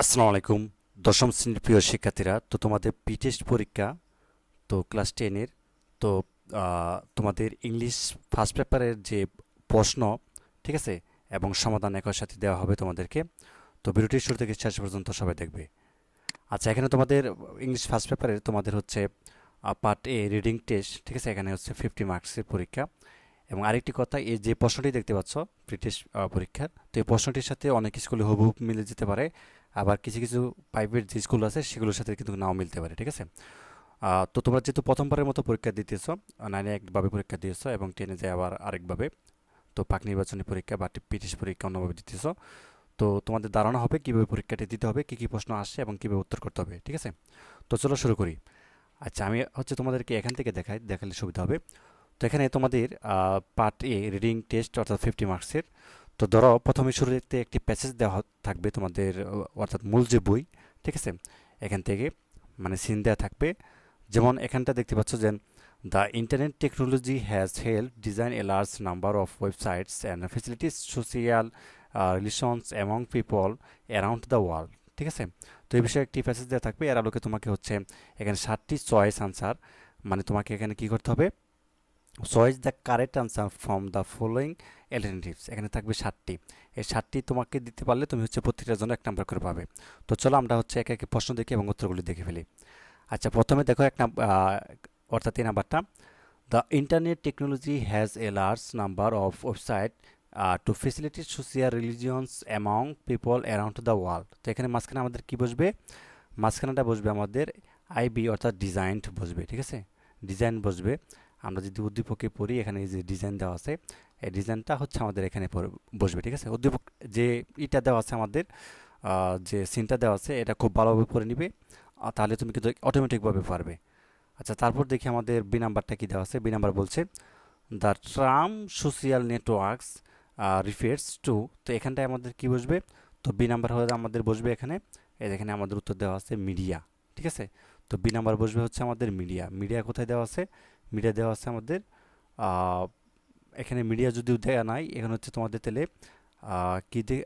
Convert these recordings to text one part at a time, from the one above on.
আসসালামু আলাইকুম। দশম শ্রেণির প্রিয় শিক্ষার্থীরা, তো তোমাদের পি টেস্ট পরীক্ষা, তো ক্লাস টেনের তো তোমাদের ইংলিশ ফার্স্ট পেপারের যে প্রশ্ন, ঠিক আছে, এবং সমাধান একই সাথে দেওয়া হবে তোমাদেরকে, তো ভিডিওটি শুরু থেকে শেষ পর্যন্ত সবাই দেখবে। আচ্ছা এখানে তোমাদের ইংলিশ ফার্স্ট পেপারের তোমাদের হচ্ছে পার্ট এ রিডিং টেস্ট, ঠিক আছে, এখানে হচ্ছে ফিফটি মার্কসের পরীক্ষা। এবং আরেকটি কথা, এই যে প্রশ্নটি দেখতে পাচ্ছ টেস্ট পরীক্ষার, তো এই প্রশ্নটির সাথে অনেক স্কুলে হুবহুব মিলে যেতে পারে। আবার কিছু কিছু প্রাইভেট যে স্কুল আছে, সেগুলোর সাথে কিন্তু নাও মিলতে পারে, ঠিক আছে? তো তোমরা যেহেতু প্রথমবারের মতো পরীক্ষা দিতেছ নাইনে একভাবে পরীক্ষা দিয়েছ এবং টেনে যায় আবার আরেকভাবে, তো পাক নির্বাচনী পরীক্ষা বা পিটিশ পরীক্ষা অন্যভাবে দিতেছ, তো তোমাদের ধারণা হবে কীভাবে পরীক্ষাটি দিতে হবে, কী কী প্রশ্ন আসছে এবং কীভাবে উত্তর করতে হবে, ঠিক আছে? তো চলো শুরু করি। আচ্ছা আমি হচ্ছে তোমাদেরকে এখান থেকে দেখাই, দেখালে সুবিধা হবে। তো এখানে তোমাদের পার্ট এ রিডিং টেস্ট অর্থাৎ ফিফটি মার্কসের তো ধরো, প্রথমে শুরুতে একটি প্যাসেজ দেওয়া থাকবে তোমাদের অর্থাৎ মূল যে বই, ঠিক আছে? এখান থেকে মানে সিন দেওয়া থাকবে। যেমন এখানটা দেখতে পাচ্ছ যে the internet technology has help design a large number of websites and facilities social relations among people around the world ঠিক আছে? তো এই বিষয়ে একটি প্যাসেজ দেওয়া থাকবে। এর আলোকে তোমাকে হচ্ছে এখানে ষাটটি চয়েস আনসার মানে তোমাকে এখানে কি করতে হবে? Choice the correct answer from the following alternatives এখানে থাকবে ষাটটি এই ষাটটি তোমাকে দিতে পারলে তুমি হচ্ছে প্রত্যেকটার জন্য এক নাম্বার করে পাবে। তো চলো আমরা হচ্ছে একে একে প্রশ্ন দেখি এবং উত্তরগুলি দেখে ফেলি। আচ্ছা প্রথমে দেখো এক নাম্বার অর্থাৎ এই নাম্বারটা the internet technology has a large number of website to facility social religions among people around the world তো এখানে মাঝখানে আমাদের কি বসবে? মাঝখানেটা বসবে আমাদের আইবি অর্থাৎ ডিজাইনড বসবে, ঠিক আছে? ডিজাইন বসবে। আমরা যদি উদ্দীপকে পড়ি, এখানে যে ডিজাইন দেওয়া আছে, এই ডিজাইনটা হচ্ছে আমাদের এখানে বসবে, ঠিক আছে? উদ্দীপক যে ইটা দেওয়া আছে আমাদের যে সিনটা দেওয়া আছে, এটা খুব ভালোভাবে পড়ে নিবে তাহলে তুমি কিন্তু অটোমেটিকভাবে পারবে। আচ্ছা তারপর দেখি আমাদের বি নাম্বারটা কী দেওয়া আছে? বি নাম্বার বলছে the term social networks refers to তো এখানটায় আমাদের কি বসবে? তো বি নাম্বার হলে আমাদের বসবে এখানে এখানে আমাদের উত্তর দেওয়া আছে মিডিয়া ঠিক আছে? তো বি নাম্বার বসবে হচ্ছে আমাদের মিডিয়া মিডিয়া কোথায় দেওয়া আছে? মিডিয়া দেওয়া আছে আমাদের। এখানে মিডিয়া যদিও দেওয়া নাই এখানে হচ্ছে তোমাদের আহ, কি দিয়ে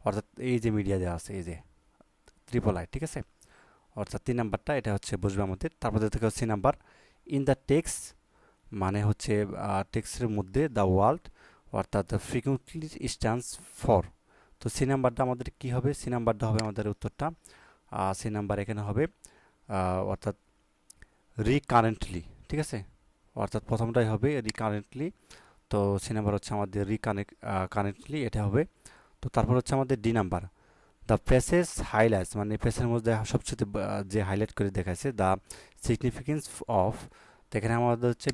অর্থাৎ এই যে মিডিয়া দেওয়া আছে এই যে ট্রিপল আই ঠিক আছে? অর্থাৎ তিন নাম্বারটা এটা হচ্ছে বুঝবে আমাদের। তারপরে থেকে হচ্ছে নাম্বার ইন দ্য টেক্স মানে হচ্ছে টেক্সের মধ্যে দ্য ওয়ার্ল্ড অর্থাৎ দ্য ফ্রিকুয়েন্টলি স্ট্যান্ডস ফর তো সি নাম্বারটা আমাদের কি হবে? সি নাম্বারটা হবে আমাদের উত্তরটা। সি নাম্বার এখানে হবে অর্থাৎ রিকারেন্টলি ঠিক আছে? অর্থাৎ প্রথমটাই হবে রিকারেন্টলি তো সি নাম্বার হচ্ছে আমাদের রিকানেক্ট কারেন্টলি এটা হবে। তো তারপর হচ্ছে আমাদের D number the passage highlights মানে প্যাসের মধ্যে সবচেয়ে যে হাইলাইট করে দেখাচ্ছে দ্য সিগনিফিকেন্স অফ এখানে আমাদের হচ্ছে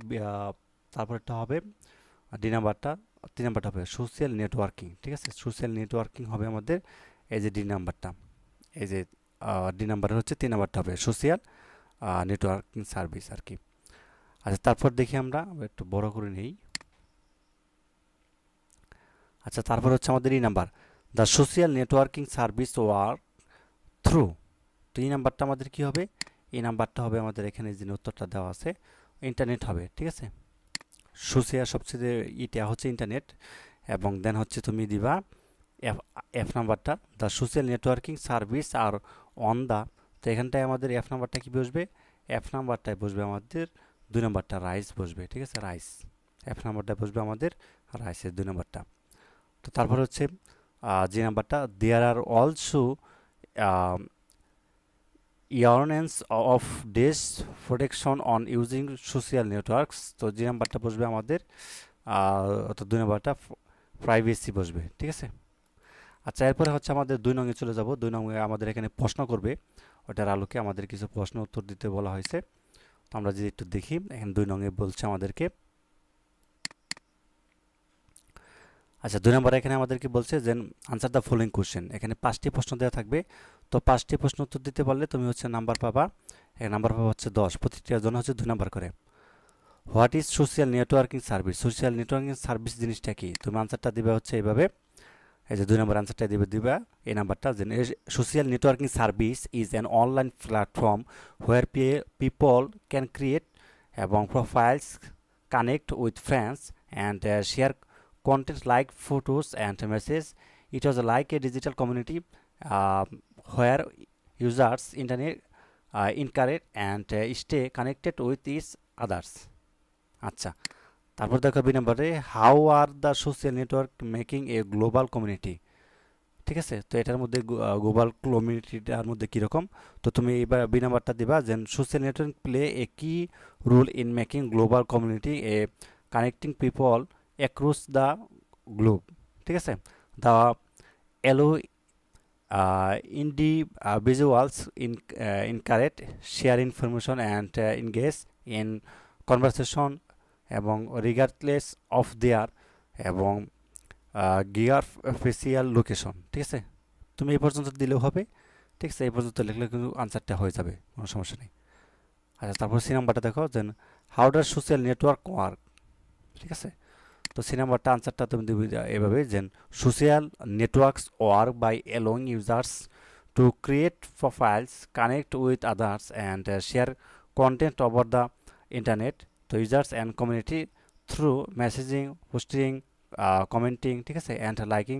তারপরটা হবে ডি নাম্বারটা তিন নাম্বারটা হবে সোশ্যাল নেটওয়ার্কিং ঠিক আছে? সোশ্যাল নেটওয়ার্কিং হবে আমাদের, এই যে ডি নাম্বারটা এই যে ডি নাম্বার হচ্ছে তিন নাম্বারটা হবে সোশ্যাল নেটওয়ার্কিং সার্ভিস আর কি। আচ্ছা তারপর দেখি আমরা একটু বড় করে নেই। আচ্ছা তারপর হচ্ছে আমাদের এই number. The social networking service work through. তো এই নাম্বারটা আমাদের কি হবে? এই নাম্বারটা হবে আমাদের এখানে যে উত্তরটা দেওয়া আছে, ইন্টারনেট হবে, ঠিক আছে? সোশ্যাল সবচেয়ে ইটা হচ্ছে ইন্টারনেট, এবং দেন হচ্ছে তুমি দিবা এফ এফ নাম্বারটা। The social networking service are on the, তো এখানটায় আমাদের এফ নাম্বারটা কি বসবে? এফ নাম্বারটায় বসবে আমাদের দুই নম্বরটা রাইস বসবে, ঠিক আছে? রাইস এফ নাম্বারটা বসবে আমাদের রাইসের দুই নাম্বারটা। তো তারপর হচ্ছে যে নাম্বারটা there are also awareness of these protection on using social networks তো যে নাম্বারটা বসবে আমাদের অর্থাৎ দুই নাম্বারটা প্রাইভেসি বসবে, ঠিক আছে? আচ্ছা এরপরে হচ্ছে আমাদের দুই নঙে চলে যাব। দুই নঙে আমাদের এখানে প্রশ্ন করবে। ওটার আলোকে আমাদের কিছু প্রশ্ন উত্তর দিতে বলা হয়েছে। তো আমরা যদি একটু দেখি এখানে দুই নঙে বলছে আমাদেরকে। আচ্ছা দুই নম্বর এখানে আমাদেরকে বলছে যে আনসার দ্য ফলোইং কোশ্চেন এখানে পাঁচটি প্রশ্ন দেওয়া থাকবে। তো পাঁচটি প্রশ্ন উত্তর দিতে পারলে তুমি হচ্ছে নাম্বার পাবা। এখানে নাম্বার পাবা হচ্ছে দশ। প্রতিটির জন্য হচ্ছে দুই নাম্বার করে। What is social networking service social networking service জিনিসটা কি? তুমি আনসারটা দিবে হচ্ছে এইভাবে। এই যে দুই নম্বর আনসারটা দিবে দিবা। এই নাম্বারটা যে social networking service is an online platform where people can create এবং profiles connect with friends and share content like photos and message it was like a community uh, where users internet incorrect and stay connected with each others আচ্ছা। তারপর দেখো B নম্বরে how are the social network making a global community ঠিক আছে? তো এটার মধ্যে global কমিউনিটিটার মধ্যে কীরকম? তো তুমি এবার বি নাম্বারটা দিবা যে social network play a key role in making global community a connecting people across the globe ঠিক আছে? The in uh, encourage share information and uh, engage in conversation এবং রিগার্ডলেস অফ দেয়ার এবং gear facial location ঠিক আছে? তুমি এই পর্যন্ত দিলেও হবে, ঠিক আছে? এই পর্যন্ত লিখলে কিন্তু আনসারটা হয়ে যাবে, কোনো সমস্যা নেই। আচ্ছা তারপর সি নাম্বারটা দেখো then how do social network work ঠিক আছে? তো সি নাম্বারটা আনসারটা তুমি দিবি এভাবে যে social networks work by along users to create profiles connect with others and share content over the internet তো users and community through messaging posting commenting ঠিক আছে and liking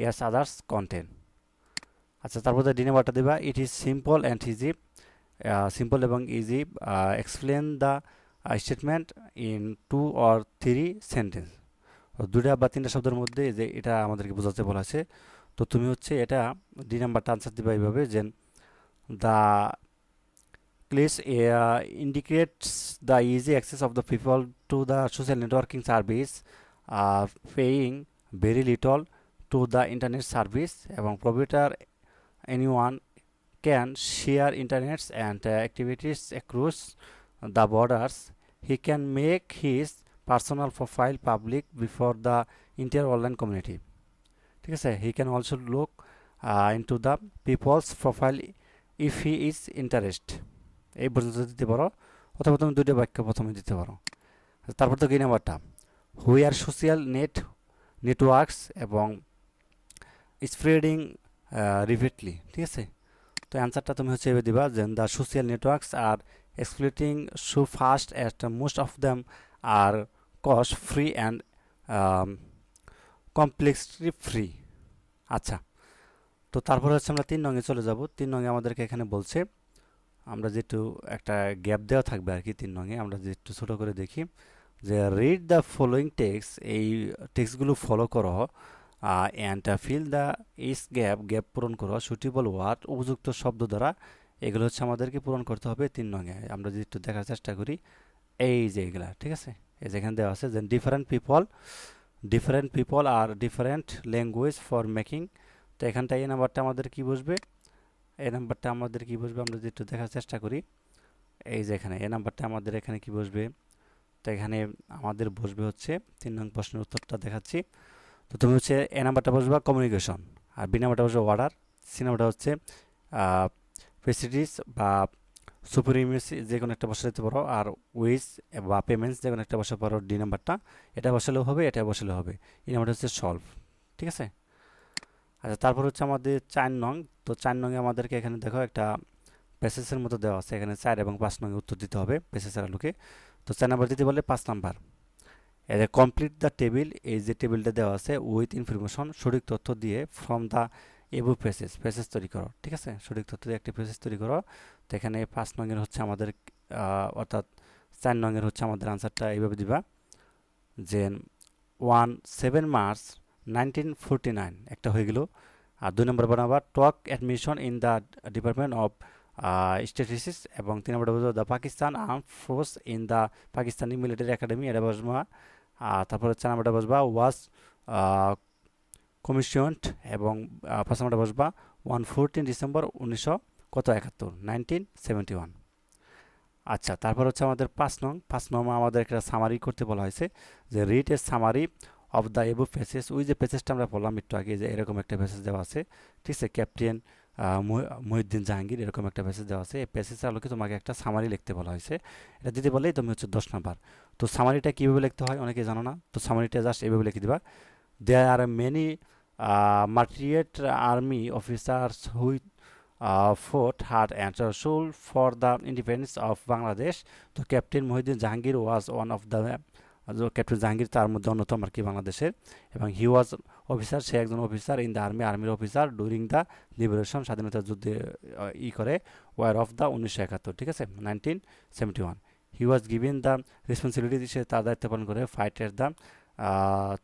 each others content আচ্ছা তারপর ডি নাম্বারটা দেবা it is simple and easy simple এবং easy explain the statement in two or three sentence দুটা বা তিনটা শব্দের মধ্যে যে এটা আমাদেরকে বোঝাতে বলা আছে, তো তুমি হচ্ছে এটা ডি নাম্বারটা আনসার দিবা এইভাবে যে the place indicates the easy access of the people to the social networking service paying very little to the internet service এবং provider anyone can share internets and activities across the borders he can make his personal profile public before the entire online community. ঠিক আছে he can also look into the people's profile if he is interest এই পর্যন্ত দিতে পারো। অথবা তুমি দুটো বাক্য প্রথমে দিতে পারো। তারপর তো কি নাম্বারটা হুই আর সোশ্যাল নেট নেটওয়ার্কস এবং স্প্রেডিং রিপিটলি ঠিক আছে? তো অ্যান্সারটা তুমি হচ্ছে এভাবে দিবা যে the social networks are exploiting so fast at most of them are cost free and complexly free আচ্ছা। তো তারপর হচ্ছে আমরা তিন নঙে চলে যাব। তিন নঙে আমাদেরকে এখানে বলছে আমরা যেটু একটা গ্যাপ দেওয়া থাকবে আর কি তিন নঙে আমরা যে একটু ছোটো করে দেখি যে রিড দ্য ফলোয়িং টেক্সট এই টেক্সটগুলো ফলো করো and fill the each gap gap পূরণ করো সুটিবল ওয়ার্ড উপযুক্ত শব্দ দ্বারা, এগুলো হচ্ছে আমাদেরকে পূরণ করতে হবে তিন নঙে আমরা যদি একটু দেখার চেষ্টা করি, এই যে এগুলা, ঠিক আছে? এই যেখানে দেওয়া আছে যে different people different people are different language for making তো এখানটা এই নাম্বারটা আমাদের কি বসবে? এই নাম্বারটা আমাদের কি বসবে? আমরা যদি একটু দেখার চেষ্টা করি। এই যে এখানে, এই নাম্বারটা আমাদের এখানে কি বসবে? তো এখানে আমাদের বসবে হচ্ছে তিন নং প্রশ্নের উত্তরটা দেখাচ্ছি। তো তুমি হচ্ছে এ নাম্বারটা বসবা কমিউনিকেশন আর বি নাম্বারটা বসবে অর্ডার সি নাম্বারটা হচ্ছে ফেসিলিটিস বা সুপ্রিমেসি যে কোনো একটা বসে দিতে পারো, আর উইস বা পেমেন্টস যে কোনো একটা বসে পারো, ডি নাম্বারটা। এটা বসালেও হবে, এটা বসালেও হবে। এই নাম্বারটা হচ্ছে সলভ ঠিক আছে? আচ্ছা তারপর হচ্ছে আমাদের চার নং। তো চার নংয়ে আমাদেরকে এখানে দেখো একটা প্যাসেজের মতো দেওয়া আছে। এখানে চার এবং পাঁচ নংয়ে উত্তর দিতে হবে প্যাসেজের আলোকে। তো চার নাম্বার দিতে বলে পাঁচ নাম্বার। এর কমপ্লিট দ্য টেবিল এই যে টেবিলটা দেওয়া আছে উইথ ইনফরমেশন সঠিক তথ্য দিয়ে from the above passage passage তৈরি করো, ঠিক আছে? সঠিক তথ্য দিয়ে একটি প্যাসেজ তৈরি করো। তো এখানে পাঁচ নঙের হচ্ছে আমাদের অর্থাৎ চার নঙের হচ্ছে আমাদের আনসারটা এইভাবে দিবা। যে one seven March nineteen forty nine, একটা হয়ে গেল। আর দুই নম্বর বানাবা took admission in the department of statistics এবং তিন নম্বর বসবো the Pakistan arm force in the Pakistani military academy এটা বসবা। আর তারপরে চার নম্বরটা বসবা ওয়াজ কমিশনড এবং পাঁচ নম্বরটা বসবা ওয়ান ফোরটিন ডিসেম্বর উনিশশো কত একাত্তর নাইনটিন সেভেন্টি ওয়ান আচ্ছা তারপর হচ্ছে আমাদের পাঁচ নং পাঁচ নং আমাদের একটা সামারি করতে বলা হয়েছে, যে read a summary of the above passages ওই যে পেসেসটা আমরা বললাম একটু আগে যে এরকম একটা পেসেজ দেওয়া আছে ঠিক আছে? ক্যাপ্টেন মহিউদ্দিন জাহাঙ্গীর এরকম একটা পেসেজ দেওয়া আছে। এই পেসেজের আলোকে তোমাকে একটা সামারি লিখতে বলা হয়েছে। এটা দিতে বলেই তুমি হচ্ছে দশ নাম্বার। তো সামারিটা কীভাবে লিখতে হয় অনেকে জানো না। তো সামারিটা জাস্ট এইভাবে লিখে দিবা। There are many martyred army officers with uh, heart and and for the the of Bangladesh তো captain Mohiuddin Jahangir was one of the captain Jahangir তার মধ্যে অন্যতম আর কি বাংলাদেশের। এবং হি ওয়াজ অফিসার সে একজন অফিসার ইন দ্য আর্মি আর্মির অফিসার ডুরিং দ্য লিবারেশন স্বাধীনতা যুদ্ধে ই করে ওয়ার অফ দ্য উনিশশো একাত্তর, ঠিক আছে? Nineteen seventy one he was given the responsibility সে তার দায়িত্ব পালন করে ফাইটের দ্য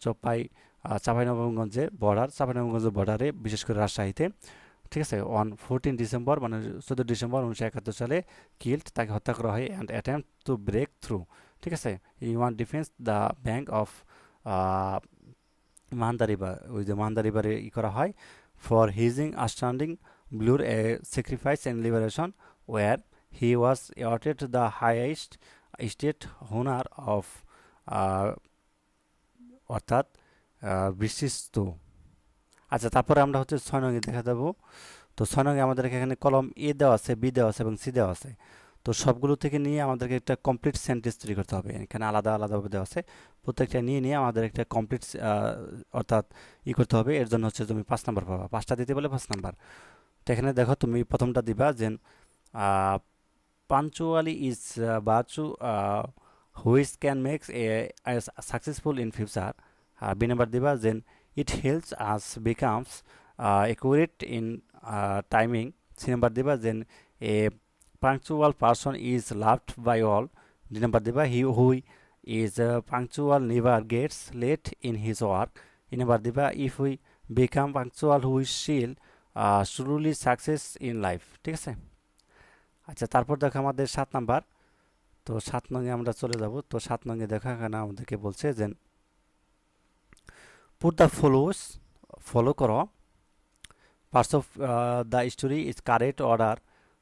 চপাই চাঁপাইনবাবগঞ্জে বর্ডার চাঁপাইনবাবগঞ্জের বর্ডারে বিশেষ করে রাজশাহীতে, ঠিক আছে? অন ফোরটিন ডিসেম্বর মানে চোদ্দ ডিসেম্বর উনিশশো একাত্তর সালে কিল্ড তাকে হত্যা করা হয় and attempt to break through ঠিক আছে ই one defence the bank of Manda river ওই যে মান্দা রিভারে ই করা হয় for his outstanding valour a sacrifice and liberation war he was awarded the highest state honour of অর্থাৎ বিশিষ্ট আচ্ছা তারপরে আমরা হচ্ছে ছয় নঙ্গে দেখা দেবো তো ছয় নঙ্গে আমাদের এখানে কলম এ দেওয়া আছে, বি দেওয়া আছে এবং সি দেওয়া আছে। তো সবগুলো থেকে নিয়ে আমাদেরকে একটা কমপ্লিট সেন্টেন্স তৈরি করতে হবে। এখানে আলাদা আলাদাভাবে দেওয়া আছে। প্রত্যেকটা নিয়ে নিয়ে আমাদের একটা কমপ্লিট অর্থাৎ ই করতে হবে। এর জন্য হচ্ছে তুমি পাঁচ নাম্বার পাবা। পাঁচটা দিতে বলে পাঁচ নাম্বার তো এখানে দেখো তুমি প্রথমটা দিবা যে punctuality is Bachchu which can makes a successful in future R B number দিবা যে it helps us becomes accurate in timing C number দিবা যে a punctual person is loved by all D number দিবা he who is punctual never gets late in his work E number দিবা if we become punctual we shall truly success in life ঠিক আছে? আচ্ছা তারপর দেখো আমাদের সাত number. তো সাত নঙে আমরা চলে যাব। তো সাত নঙে দেখো এখানে আমাদেরকে বলছে যে পুট দ্য ফলোস ফলো করো। Parts of the story is correct order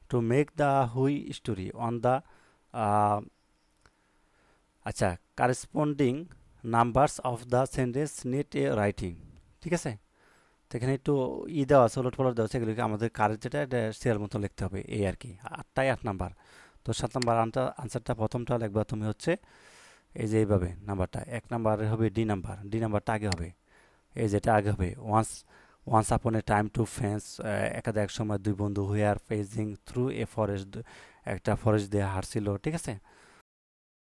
to make the whole story on the আচ্ছা corresponding numbers of the sentence neat a writing ঠিক আছে? তো এখানে একটু ই দেওয়া আছে ওলট পালট দেওয়া আছে, এগুলোকে আমাদের কারের যেটা, এটা মতো লিখতে হবে, এই আর কি। আটটাই আট নাম্বার। তো সাত নাম্বার আনসারটা প্রথমটা লিখবা তুমি হচ্ছে, এই যে এইভাবে নাম্বারটা। এক নাম্বার হবে ডি নাম্বার। ডি নাম্বারটা আগে হবে। এই যেটা আগে হবে। Once once upon a time two friends একাদা এক সময় দুই বন্ধু were passing through a forest একটা ফরেস্ট দিয়ে হারছিল ঠিক আছে?